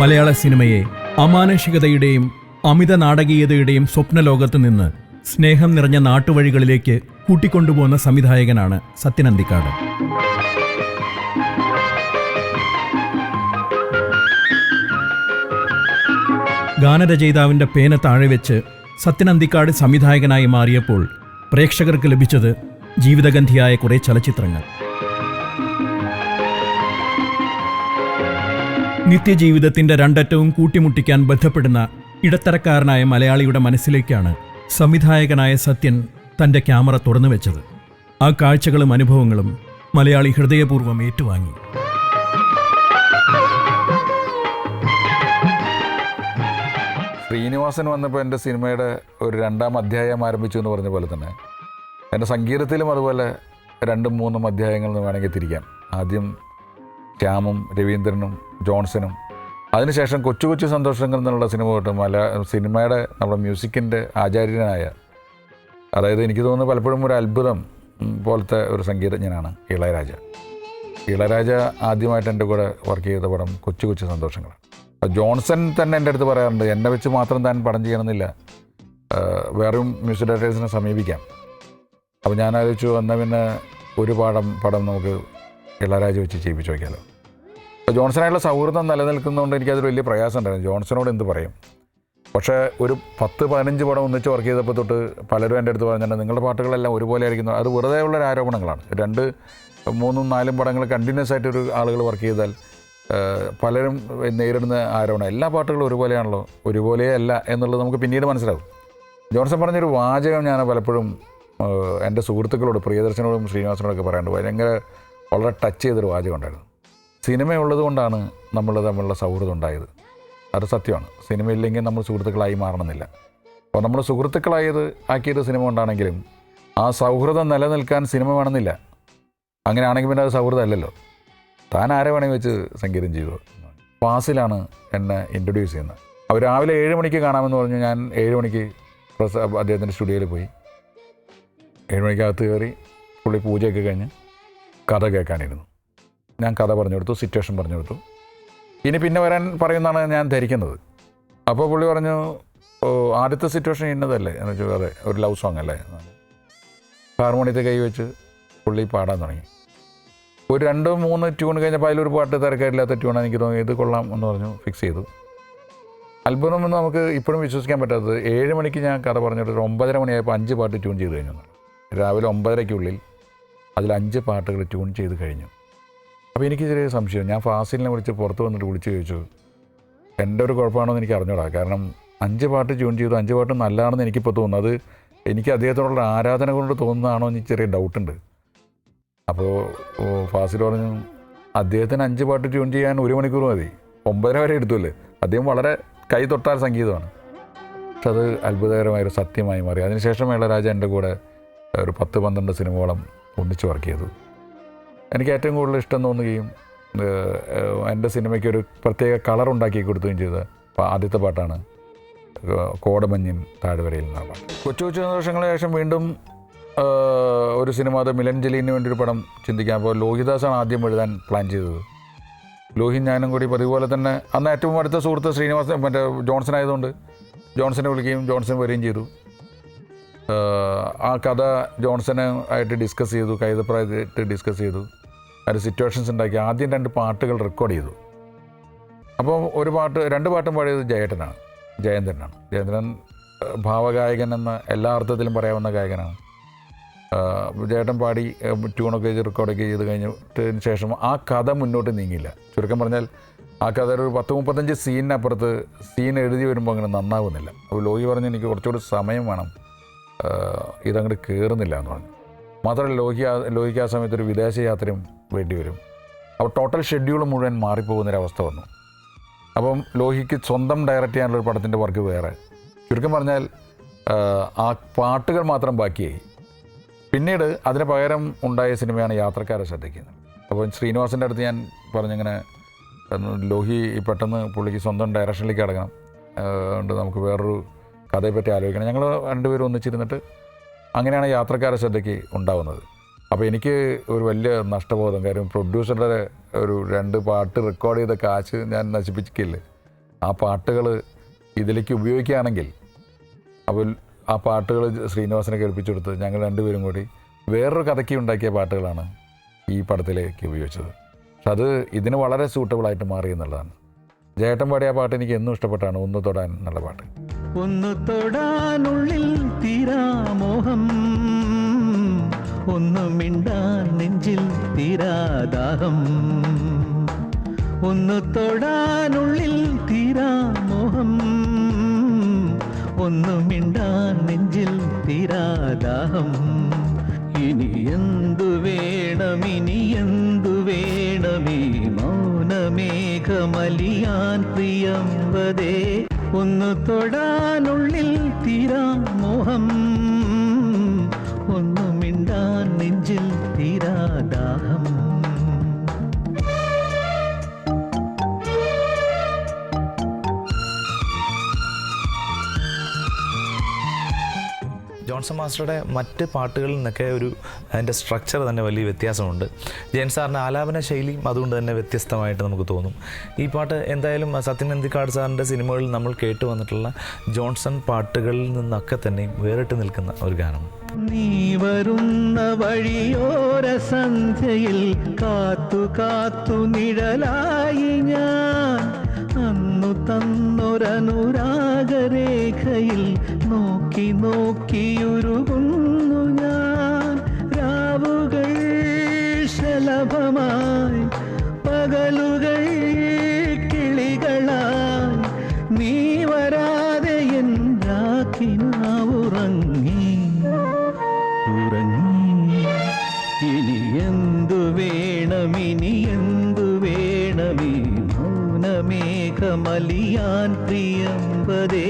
മലയാള സിനിമയെ അമാനുഷികതയുടെയും അമിത നാടകീയതയുടെയും സ്വപ്നലോകത്ത് നിന്ന് സ്നേഹം നിറഞ്ഞ നാട്ടുവഴികളിലേക്ക് കൂട്ടിക്കൊണ്ടുപോകുന്ന സംവിധായകനാണ് സത്യനന്തിക്കാട് ഗാനരചയിതാവിന്റെ പേന താഴെ വെച്ച് സത്യനന്തിക്കാട് സംവിധായകനായി മാറിയപ്പോൾ പ്രേക്ഷകർക്ക് ലഭിച്ചത് ജീവിതഗന്ധിയായ കുറേ ചലച്ചിത്രങ്ങൾ. നിത്യജീവിതത്തിന്റെ രണ്ടറ്റവും കൂട്ടിമുട്ടിക്കാൻ ബന്ധപ്പെടുന്ന ഇടത്തരക്കാരനായ മലയാളിയുടെ മനസ്സിലേക്കാണ് സംവിധായകനായ സത്യൻ തന്റെ ക്യാമറ തുറന്നു വെച്ചത് ആ കാഴ്ചകളും അനുഭവങ്ങളും മലയാളി ഹൃദയപൂർവം ഏറ്റുവാങ്ങി. ശ്രീനിവാസൻ വന്നപ്പോൾ എന്റെ സിനിമയുടെ ഒരു രണ്ടാം അധ്യായം ആരംഭിച്ചു എന്ന് പറഞ്ഞ പോലെ തന്നെ എന്റെ സംഗീതത്തിലും അതുപോലെ രണ്ടും മൂന്നും അധ്യായങ്ങൾ എന്ന് വേണമെങ്കിൽ തിരിക്കാം. ആദ്യം ശ്യാമും രവീന്ദ്രനും ജോൺസണും. അതിനുശേഷം കൊച്ചു കൊച്ചു സന്തോഷങ്ങൾ എന്നുള്ള സിനിമ തൊട്ട് മല സിനിമയുടെ നമ്മുടെ മ്യൂസിക്കിന്റെ ആചാര്യനായ അതായത് എനിക്ക് തോന്നുന്നു പലപ്പോഴും ഒരു അത്ഭുതം പോലത്തെ ഒരു സംഗീതജ്ഞനാണ് ഇളയരാജ. ഇളയരാജ ആദ്യമായിട്ട് എന്റെ കൂടെ വർക്ക് ചെയ്ത പടം കൊച്ചു കൊച്ചു സന്തോഷങ്ങളാണ്. ജോൺസൺ തന്നെ എന്റെ അടുത്ത് പറയാറുണ്ട് എന്നെ വെച്ച് മാത്രം താൻ പടം ചെയ്യണമെന്നില്ല. വേറെയും മ്യൂസിക് ഡയറക്ടേഴ്സിനെ സമീപിക്കാം. അപ്പോൾ ഞാൻ ആലോചിച്ചു എന്നാൽ പിന്നെ ഒരു പാടം പടം നമുക്ക് ഇളയരാജ വെച്ച് ചെയ്യിപ്പിച്ച് വയ്ക്കാമല്ലോ അപ്പോൾ ജോൺസണായിട്ടുള്ള സൗഹൃദം നിലനിൽക്കുന്നതുകൊണ്ട് എനിക്കതൊരു വലിയ പ്രയാസം ഉണ്ടായിരുന്നു ജോൺസനോട് എന്ത് പറയും? പക്ഷേ ഒരു പത്ത് പതിനഞ്ച് പടം ഒന്നിച്ച് വർക്ക് ചെയ്തപ്പോൾ തൊട്ട് പലരും എന്റെ അടുത്ത് പറഞ്ഞിട്ടുണ്ട് നിങ്ങളുടെ പാട്ടുകളെല്ലാം ഒരുപോലെ ആയിരിക്കുന്നു. അത് വെറുതെ ഉള്ളൊരു ആരോപണങ്ങളാണ്. രണ്ട് മൂന്നും നാലും പടങ്ങൾ കണ്ടിന്യൂസ് ആയിട്ട് ഒരു ആളുകൾ വർക്ക് ചെയ്താൽ പലരും നേരിടുന്ന ആരോപണം എല്ലാ പാട്ടുകളും ഒരുപോലെയാണല്ലോ ഒരുപോലെ അല്ല എന്നുള്ളത് നമുക്ക് പിന്നീട് മനസ്സിലാവും. ജോൺസൺ പറഞ്ഞൊരു വാചകം ഞാൻ പലപ്പോഴും എന്റെ സുഹൃത്തുക്കളോട് പ്രിയദർശനോടും ശ്രീനിവാസനോടൊക്കെ പറയാറുണ്ട്. ഭയങ്കര വളരെ ടച്ച് ചെയ്തൊരു വാചകം ഉണ്ടായിരുന്നു. സിനിമയുള്ളത് കൊണ്ടാണ് നമ്മൾ തമ്മിലുള്ള സൗഹൃദം ഉണ്ടായത്. അത് സത്യമാണ്. സിനിമയില്ലെങ്കിൽ നമ്മൾ സുഹൃത്തുക്കളായി മാറണമെന്നില്ല. അപ്പോൾ നമ്മൾ സുഹൃത്തുക്കളായത് ആക്കിയത് സിനിമ കൊണ്ടാണെങ്കിലും ആ സൗഹൃദം നിലനിൽക്കാൻ സിനിമ വേണമെന്നില്ല. അങ്ങനെയാണെങ്കിൽ പിന്നെ അത് സൗഹൃദം അല്ലല്ലോ താൻ ആരെ വേണമെങ്കിൽ വെച്ച് സംഗീതം ചെയ്തു പാസിലാണ് എന്നെ ഇൻട്രൊഡ്യൂസ് ചെയ്യുന്നത്. അവർ രാവിലെ ഏഴ് മണിക്ക് കാണാമെന്ന് പറഞ്ഞു. ഞാൻ ഏഴ് മണിക്ക് പ്രസ അദ്ദേഹത്തിന്റെ സ്റ്റുഡിയോയിൽ പോയി. ഏഴ് മണിക്കകത്ത് കയറി പുള്ളി പൂജയൊക്കെ കഴിഞ്ഞ് കഥ കേൾക്കാനിരുന്നു. ഞാൻ കഥ പറഞ്ഞു കൊടുത്തു സിറ്റുവേഷൻ പറഞ്ഞു കൊടുത്തു ഇനി പിന്നെ വരാൻ പറയുന്നതാണ് ഞാൻ ധരിക്കുന്നത്. അപ്പോൾ പുള്ളി പറഞ്ഞു ഓ ആദ്യത്തെ സിറ്റുവേഷൻ ഇന്നതല്ലേ? എന്ന് വെച്ചാൽ അതെ ഒരു ലവ് സോങ് അല്ലേ? ഹാർമോണിയത്തെ കൈ വെച്ച് പുള്ളി പാടാൻ തുടങ്ങി. ഒരു രണ്ട് മൂന്ന് ട്യൂൺ കഴിഞ്ഞപ്പോൾ അതിലൊരു പാട്ട് തിരക്കായിട്ടില്ലാത്ത ട്യൂണാണ് എനിക്ക് തോന്നി ഇത് കൊള്ളാം എന്ന് പറഞ്ഞു ഫിക്സ് ചെയ്തു. അത്ഭുതം എന്ന് നമുക്ക് ഇപ്പോഴും വിശ്വസിക്കാൻ പറ്റാത്തത്. ഏഴ് മണിക്ക് ഞാൻ കഥ പറഞ്ഞിട്ട് ഒരു ഒമ്പതര മണിയായപ്പോൾ അഞ്ച് പാട്ട് ട്യൂൺ ചെയ്ത് കഴിഞ്ഞു. രാവിലെ ഒമ്പതരയ്ക്കുള്ളിൽ അതിൽ അഞ്ച് പാട്ടുകൾ ട്യൂൺ ചെയ്ത് കഴിഞ്ഞു. അപ്പോൾ എനിക്ക് ചെറിയ സംശയം. ഞാൻ ഫാസിലിനെ വിളിച്ച് പുറത്ത് വന്നിട്ട് വിളിച്ച് ചോദിച്ചു. എന്റെ ഒരു കുഴപ്പമാണോ എന്ന് എനിക്ക് അറിഞ്ഞൂടാ. കാരണം അഞ്ച് പാട്ട് ട്യൂൺ ചെയ്തു. അഞ്ച് പാട്ട് നല്ലതാണെന്ന് എനിക്കിപ്പോൾ തോന്നുന്നു അത് എനിക്ക് അദ്ദേഹത്തോടുള്ള ആരാധന കൊണ്ട് തോന്നുന്നതാണോ എന്ന് ചെറിയ ഡൗട്ടുണ്ട് അപ്പോൾ ഫാസിൽ പറഞ്ഞു അദ്ദേഹത്തിന് അഞ്ച് പാട്ട് ട്യൂൺ ചെയ്യാൻ ഒരു മണിക്കൂർ മതി. ഒമ്പതര വരെ എടുത്തുമല്ലേ അദ്ദേഹം വളരെ കൈ തൊട്ടാൽ സംഗീതമാണ്. പക്ഷെ അത് അത്ഭുതകരമായൊരു സത്യമായി മാറി. അതിനുശേഷം ഇളരാജ എന്റെ കൂടെ ഒരു പത്ത് പന്ത്രണ്ട് സിനിമകളും ഒന്നിച്ച് വർക്ക് ചെയ്തു. എനിക്ക് ഏറ്റവും കൂടുതൽ ഇഷ്ടം തോന്നുകയും എന്റെ സിനിമയ്ക്ക് ഒരു പ്രത്യേക കളർ ഉണ്ടാക്കി കൊടുക്കുകയും ചെയ്ത ആദ്യത്തെ പാട്ടാണ്. കോടമഞ്ഞും താഴ്വരയിൽ നിന്നാണ് പാട്ട്. കൊച്ചു കൊച്ചു സന്തോഷങ്ങൾക്ക് ശേഷം വീണ്ടും ഒരു സിനിമ അത് മിലൻ ജലീലിന് വേണ്ടി ഒരു പടം ചിന്തിക്കാൻ. അപ്പോൾ ലോഹിദാസാണ് ആദ്യം എഴുതാൻ പ്ലാൻ ചെയ്തത്. ലോഹി ഞാനും കൂടി പതിപോലെ തന്നെ അന്ന് ഏറ്റവും അടുത്ത സുഹൃത്ത് ശ്രീനിവാസൻ മറ്റേ ജോൺസൺ ആയതുകൊണ്ട് ജോൺസനെ വിളിക്കുകയും ജോൺസൺ വരികയും ചെയ്തു. ആ കഥ ജോൺസനെ ആയിട്ട് ഡിസ്കസ് ചെയ്തു കൈതപ്രായമായിട്ട് ഡിസ്കസ് ചെയ്തു. അതിൽ സിറ്റുവേഷൻസ് ഉണ്ടാക്കി ആദ്യം രണ്ട് പാട്ടുകൾ റെക്കോർഡ് ചെയ്തു. അപ്പോൾ ഒരു പാട്ട് രണ്ട് പാട്ടും പാടിയത് ജയേട്ടനാണ്. ജയന്തനാണ് ജയേന്ദ്രൻ ഭാവഗായകൻ എന്ന എല്ലാ അർത്ഥത്തിലും പറയാവുന്ന ഗായകനാണ്. ജയേട്ടൻ പാടി ട്യൂണൊക്കെ ചെയ്ത് റെക്കോർഡൊക്കെ ചെയ്ത് കഴിഞ്ഞതിന് ശേഷം ആ കഥ മുന്നോട്ട് നീങ്ങില്ല ചുരുക്കം പറഞ്ഞാൽ ആ കഥ ഒരു പത്ത് മുപ്പത്തഞ്ച് സീനിനപ്പുറത്ത് സീൻ എഴുതി വരുമ്പോൾ അങ്ങനെ നന്നാവുന്നില്ല. അപ്പോൾ ലോഹി പറഞ്ഞ് എനിക്ക് കുറച്ചുകൂടി സമയം വേണം ഇതങ്ങോട്ട് കയറുന്നില്ല എന്ന് പറഞ്ഞു. മാത്രമല്ല ലോഹിക്ക ലോഹിക്കാ സമയത്ത് ഒരു വിദേശ യാത്രയും വേണ്ടി വരും അപ്പോൾ ടോട്ടൽ ഷെഡ്യൂൾ മുഴുവൻ മാറിപ്പോകുന്നൊരവസ്ഥ വന്നു. അപ്പം ലോഹിക്ക് സ്വന്തം ഡയറക്റ്റ് ചെയ്യാനുള്ള ഒരു പടത്തിന്റെ വർക്ക് വേറെ. ചുരുക്കം പറഞ്ഞാൽ ആ പാട്ടുകൾ മാത്രം ബാക്കിയായി. പിന്നീട് അതിന് പകരം ഉണ്ടായ സിനിമയാണ് യാത്രക്കാരെ ശ്രദ്ധിക്കുന്നത്. അപ്പോൾ ശ്രീനിവാസിന്റെ അടുത്ത് ഞാൻ പറഞ്ഞിങ്ങനെ ലോഹി പെട്ടെന്ന് പുള്ളിക്ക് സ്വന്തം ഡയറക്ഷനിലേക്ക് കിടക്കണം അതുകൊണ്ട് നമുക്ക് വേറൊരു കഥയെപ്പറ്റി ആലോചിക്കണം. ഞങ്ങൾ രണ്ടുപേരും ഒന്നിച്ചിരുന്നിട്ട് അങ്ങനെയാണ് യാത്രക്കാരെ ശ്രദ്ധയ്ക്ക് ഉണ്ടാവുന്നത്. അപ്പോൾ എനിക്ക് ഒരു വലിയ നഷ്ടബോധം. കാര്യം പ്രൊഡ്യൂസറുടെ ഒരു രണ്ട് പാട്ട് റെക്കോർഡ് ചെയ്ത കാശ് ഞാൻ നശിപ്പിക്കില്ല ആ പാട്ടുകൾ ഇതിലേക്ക് ഉപയോഗിക്കുകയാണെങ്കിൽ അപ്പോൾ ആ പാട്ടുകൾ ശ്രീനിവാസനെ കേൾപ്പിച്ചു കൊടുത്ത് ഞങ്ങൾ രണ്ടുപേരും കൂടി വേറൊരു കഥയ്ക്ക് ഉണ്ടാക്കിയ പാട്ടുകളാണ് ഈ പടത്തിലേക്ക് ഉപയോഗിച്ചത്. പക്ഷെ അത് ഇതിന് വളരെ സൂട്ടബിളായിട്ട് മാറി എന്നുള്ളതാണ്. ജേട്ടൻ പാടിയ ആ പാട്ട് എനിക്ക് എന്നും ഇഷ്ടപ്പെട്ടാണ്. ഒന്ന് തൊടാൻ എന്നുള്ള പാട്ട്. ഒന്നു തൊടാനുള്ളിൽ തീരാമോഹം. ഒന്നു മിണ്ടാൻ നെഞ്ചിൽ തീരാദാഹം. ഒന്നു തൊടാനുള്ളിൽ തീരാമോഹം. ഒന്നു മിണ്ടാൻ നെഞ്ചിൽ തീരാദാഹം. ഇനി എന്തു വേണം ഇനി എന്തു വേണമേ മൗനമേഘമലിയാൻ പ്രിയംവതേ ഒന്ന് തൊടാനുള്ളിൽ തീരാ മോഹം. ഒന്നു മിണ്ടാൻ നെഞ്ചിൽ തീരാദാഹം ജോൺസൺ മാസ്റ്ററുടെ മറ്റ് പാട്ടുകളിൽ നിന്നൊക്കെ ഒരു അതിന്റെ സ്ട്രക്ചർ തന്നെ വലിയ വ്യത്യാസമുണ്ട്. ജയൻ സാറിന്റെ ആലാപന ശൈലിയും അതുകൊണ്ട് തന്നെ വ്യത്യസ്തമായിട്ട് നമുക്ക് തോന്നും. ഈ പാട്ട് എന്തായാലും സത്യൻ നന്ദിക്കാട് സാറിന്റെ സിനിമകളിൽ നമ്മൾ കേട്ടു വന്നിട്ടുള്ള ജോൺസൺ പാട്ടുകളിൽ നിന്നൊക്കെ തന്നെയും വേറിട്ട് നിൽക്കുന്ന ഒരു ഗാനമാണ്. നീ വരുന്ന വഴിയോര സന്ധ്യയിൽ കാത്തു കാത്തു നിഴലായി ഞാൻ. തന്നൊരനുരാഗരേഖയിൽ നോക്കി നോക്കിയുരുകുന്നു ഞാൻ. രാവുകൾ ശലഭമായി പകലുകൾ കിളികളായി. നീ വരാതെ എൻ രാക്കിനാവുറങ്ങി. വേണമീ മൗനമേഘമലിയാൻ പ്രിയമ്പതേ